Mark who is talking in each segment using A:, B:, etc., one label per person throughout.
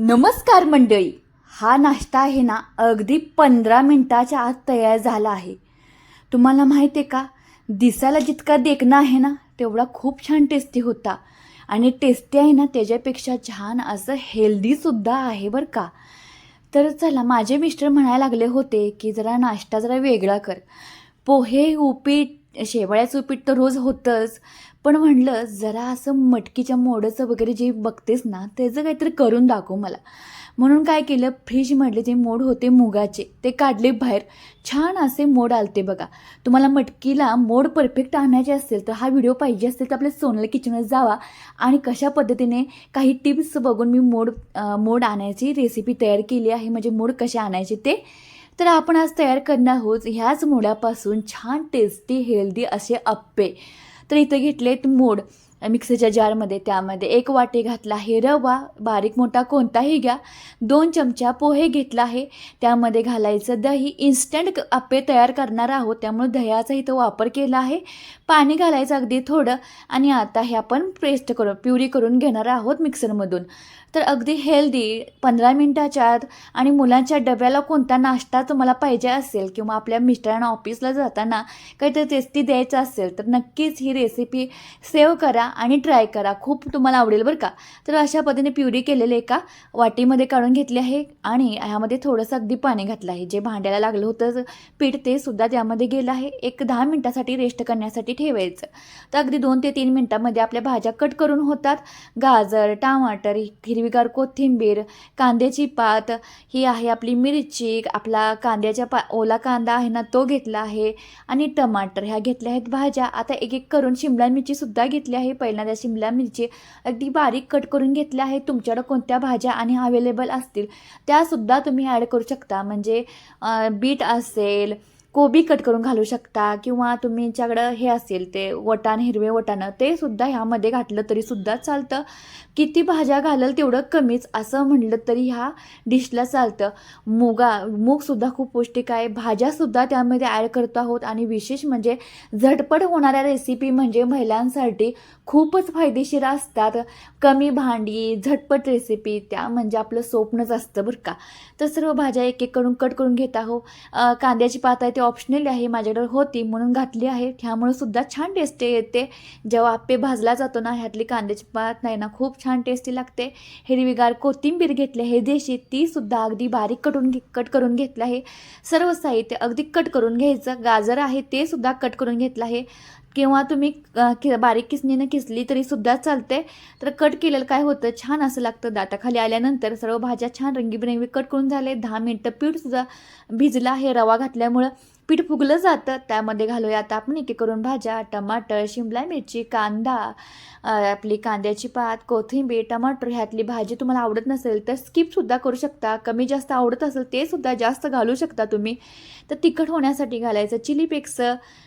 A: नमस्कार मंडळी. हा नाश्ता आहे ना अगदी पंधरा मिनटाच्या आत तयार झाला आहे. तुम्हाला माहिती आहे का? दिसायला जितका देखणा आहे ना तेवढा खूप छान टेस्टी होता. आणि टेस्टी आहे ना त्याच्यापेक्षा छान असं हेल्दीसुद्धा आहे बरं का. तर चला माझे मिस्टर म्हणायला लागले होते की जरा नाश्ता जरा वेगळा कर. पोहे उपीट शेवळ्याचं उपीट तर रोज होतंच. पण म्हणलं जरा असं मटकीच्या मोडचं वगैरे जे बघतेस ना त्याचं काहीतरी करून दाखव मला. म्हणून काय केलं फ्रीजमधले जे मोड होते मुगाचे ते काढले बाहेर. छान असे मोड आलते बघा. तुम्हाला मटकीला मोड परफेक्ट आणायचे असेल तर हा व्हिडिओ पाहिजे असेल तर आपल्या सोनल किचनवर जावा. आणि कशा पद्धतीने काही टिप्स बघून मी मोड मोड आणायची रेसिपी तयार केली आहे म्हणजे मोड कसे आणायचे ते तर आपण आज तयार करणार आहोत ह्याच मोडापासून छान टेस्टी हेल्दी असे अप्पे. तर इथं घेतलेत मोड. मिक्सरच्या जारमध्ये त्यामध्ये एक वाटी घातला आहे. रवा बारीक मोठा कोणताही घ्या. दोन चमचा पोहे घेतला आहे. त्यामध्ये घालायचं दही. इन्स्टंट अप्पे तयार करणार आहोत. त्यामुळे दह्याचा इथं वापर केला आहे. पाणी घालायचं अगदी थोडं. आणि आता हे आपण पेस्ट करून प्युरी करून घेणार आहोत मिक्सरमधून. तर अगदी हेल्दी पंधरा मिनटाच्या आत आणि मुलांच्या डब्याला कोणता नाश्ता तुम्हाला पाहिजे असेल किंवा आपल्या मिस्टरांना ऑफिसला जाताना काहीतरी टेस्टी द्यायचं असेल तर नक्कीच ही रेसिपी सेव्ह करा. आणि ट्राय करा. खूप तुम्हाला आवडेल बरं का. तर अशा पद्धतीने प्युरी केलेले एका वाटीमध्ये काढून घेतली आहे आणि ह्यामध्ये थोडंसं अगदी पाणी घातलं आहे. जे भांड्याला लागलं होतं पीठ ते सुद्धा त्यामध्ये गेलं आहे. एक दहा मिनटासाठी रेस्ट करण्यासाठी ठेवायचं. तर अगदी दोन ते तीन मिनटामध्ये आपल्या भाज्या कट करून होतात. गाजर टमाटर हिरवीगार कोथिंबीर कांद्याची पात ही आहे आपली मिरची आपला कांद्याच्या पा ओला कांदा आहे ना तो घेतला आहे. आणि टमाटर ह्या घेतल्या आहेत भाज्या. आता एक एक करून शिमला मिरचीसुद्धा घेतली आहे. पहिल्यांदा शिमला मिरची अगदी बारीक कट करून घेतल्या आहेत. तुमच्याकडं कोणत्या भाज्या आणि अवेलेबल असतील त्यासुद्धा तुम्ही ॲड करू शकता. म्हणजे बीट असेल कोबी कट करून घालू शकता किंवा तुमच्याकडं हे असेल ते वटाण हिरवे वटाणं ते सुद्धा ह्यामध्ये घातलं तरी सुद्धा चालतं. किती भाज्या घालल तेवढं कमीच असं म्हणलं तरी ह्या डिशला चालतं. मुगा मूगसुद्धा खूप पौष्टिक आहे. भाज्यासुद्धा त्यामध्ये ॲड करतो आहोत आणि विशेष म्हणजे झटपट होणाऱ्या रेसिपी म्हणजे महिलांसाठी खूपच फायदेशीर असतात. कमी भांडी झटपट रेसिपी त्या म्हणजे आपलं स्वप्नच असतं बरं का. तर सर्व भाज्या एक एक करून कट करून घेत आहो कांद्याची पात आहे ती ऑप्शनल आहे माझ्याकडे होती म्हणून घातली आहे. त्यामुळे सुद्धा छान टेस्ट येते. जेव्हा आप्पे भाजला जातो ना ह्यातली कांद्याची पात नाही ना खूप छान टेस्टी लागते. हिरवीगार कोथिंबीर घेतली आहे देशी ती सुद्धा अगदी बारीक कटून घे कट करून घेतलं आहे. सर्व साहित्य अगदी कट करून घ्यायचं. गाजर आहे ते सुद्धा कट करून घेतलं आहे. किंवा तुम्ही कि बारीक किसणीनं किसली तरी सुद्धा चालते तर कट केलेलं काय होतं? छान असं लागतं दाताखाली आल्यानंतर. सर्व भाज्या छान रंगीबिरंगी कट करून झाले. दहा मिनटं पीठसुद्धा भिजलं आहे रवा घातल्यामुळं. पीठ फुगलं जातं. त्यामध्ये घालूया आता आपण एक करून भाज्या टमाटर शिमला मिरची कांदा आपली कांद्याची पात कोथिंबीर टमाटर ह्यातली भाजी तुम्हाला आवडत नसेल तर स्किपसुद्धा करू शकता. कमी जास्त आवडत असेल ते सुद्धा जास्त घालू शकता तुम्ही. तर तिखट होण्यासाठी घालायचं चिली फ्लेक्स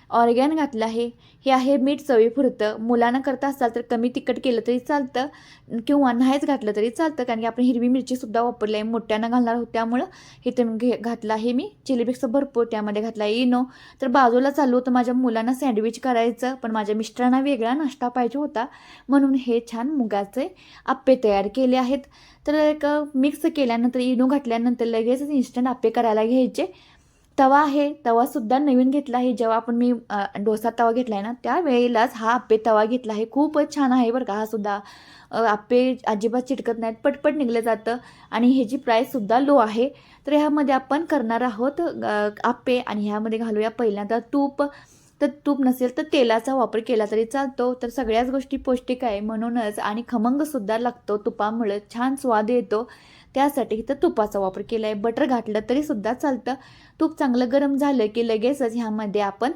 A: ऑर्गॅन घातलं आहे. हे आहे मीठ चवीपुरतं. मुलांना करता असाल तर कमी तिखट केलं तरी चालतं किंवा नाहीच घातलं तरी चालतं. कारण की आपण हिरवी मिरचीसुद्धा वापरली आहे. मोठ्यानं घालणार आहोत त्यामुळं हे तुम्ही घे घातलं आहे मी. चिली फ्लेक्स भरपूर त्यामध्ये घातला आहे. इनो तर बाजूला चालू होतं माझ्या मुलांना सँडविच करायचं पण माझ्या मिस्टरांना वेगळा नाश्ता पाहिजे होता. म्हणून हे छान मुगाचे आप्पे तयार केले आहेत. तर एक मिक्स केल्यानंतर इनो घातल्यानंतर लगेचच इन्स्टंट आप्पे करायला घ्यायचे. तवा आहे तवासुद्धा नवीन घेतला आहे. जेव्हा आपण मी डोसा तवा घेतला आहे ना त्यावेळेलाच हा आप्पे तवा घेतला आहे. खूपच छान आहे बरं का हा सुद्धा. आपे आप्पे अजिबात चिटकत नाहीत पटपट निघलं जातं. आणि ह्याची प्राईससुद्धा लो आहे तर ह्यामध्ये आपण करणार आहोत आपे आप्पे आणि ह्यामध्ये घालूया पहिल्यांदा तूप. तर तूप नसेल तर तेलाचा वापर केला तरी चालतो. तर सगळ्याच गोष्टी पौष्टिक आहे म्हणूनच आणि खमंगसुद्धा लागतो तुपामुळे छान स्वाद येतो. त्यासाठी इथं तुपाचा वापर केला आहे बटर घातलं तरीसुद्धा चालतं. तूप चांगलं गरम झालं की लगेचच ह्यामध्ये आपण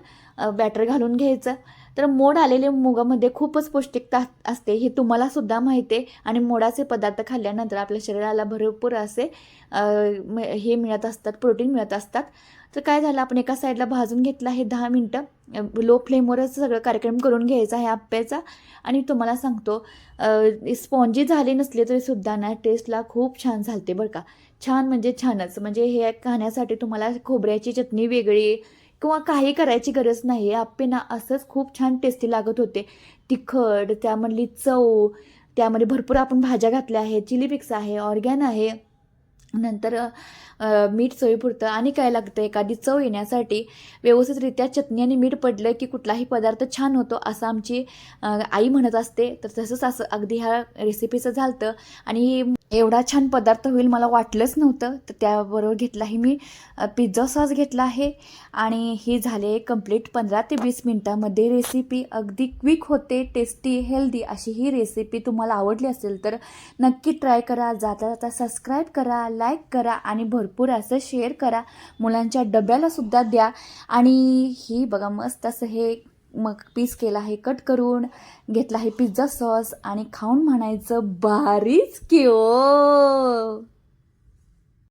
A: बॅटर घालून घ्यायचं. तर मोड आलेले मुगामध्ये खूपच पौष्टिकता असते हे तुम्हाला सुद्धा माहिती आहे. आणि मोडाचे पदार्थ खाल्ल्यानंतर आपल्या शरीराला भरपूर असे म- हे मिळत असतात प्रोटीन मिळत असतात. तर काय झालं आपण एका साईडला भाजून घेतलं आहे दहा मिनटं. लो फ्लेमवरच सगळं कार्यक्रम करून घ्यायचा आहे आप्याचा. आणि तुम्हाला सांगतो स्पॉन्जी झाली नसली तरी सुद्धा ना टेस्टला खूप छान झालते बरं का. छान म्हणजे छानच. म्हणजे हे खाण्यासाठी तुम्हाला खोबऱ्याची चटणी वेगळी किंवा काही करायची गरज नाही आप्पे ना असंच खूप छान टेस्टी लागत होते. तिखट त्यामधली चव त्यामध्ये भरपूर आपण भाज्या घातल्या आहेत. चिली मिक्स आहे ऑर्गॅन आहे. नंतर मीठ चवीपुरतं आणि काय लागतं? एखादी चव येण्यासाठी व्यवस्थितरित्या चटणी आणि मीठ पडलं की कुठलाही पदार्थ छान होतो असं आमची आई म्हणत असते. तर तसंच असं अगदी ह्या रेसिपीचं झालं आणि एवढा छान पदार्थ होईल मला वाटलंच नव्हतं. तर त्याबरोबर घेतलाही मी पिझ्झा सॉस घेतला आहे. आणि ही झाले कंप्लीट पंधरा ते वीस मिनटामध्ये रेसिपी अगदी क्विक होते टेस्टी हेल्दी अशी ही रेसिपी तुम्हाला आवडली असेल तर नक्की ट्राय करा. जाता जाता सबस्क्राईब करा लाईक करा आणि भरपूर असं शेअर करा. मुलांच्या डब्यालासुद्धा द्या. आणि ही बघा मस्त असं हे मग पीस केला आहे कट करून घेतला आहे पिझ्झा सॉस आणि खाऊन म्हणायचं भारीच किओ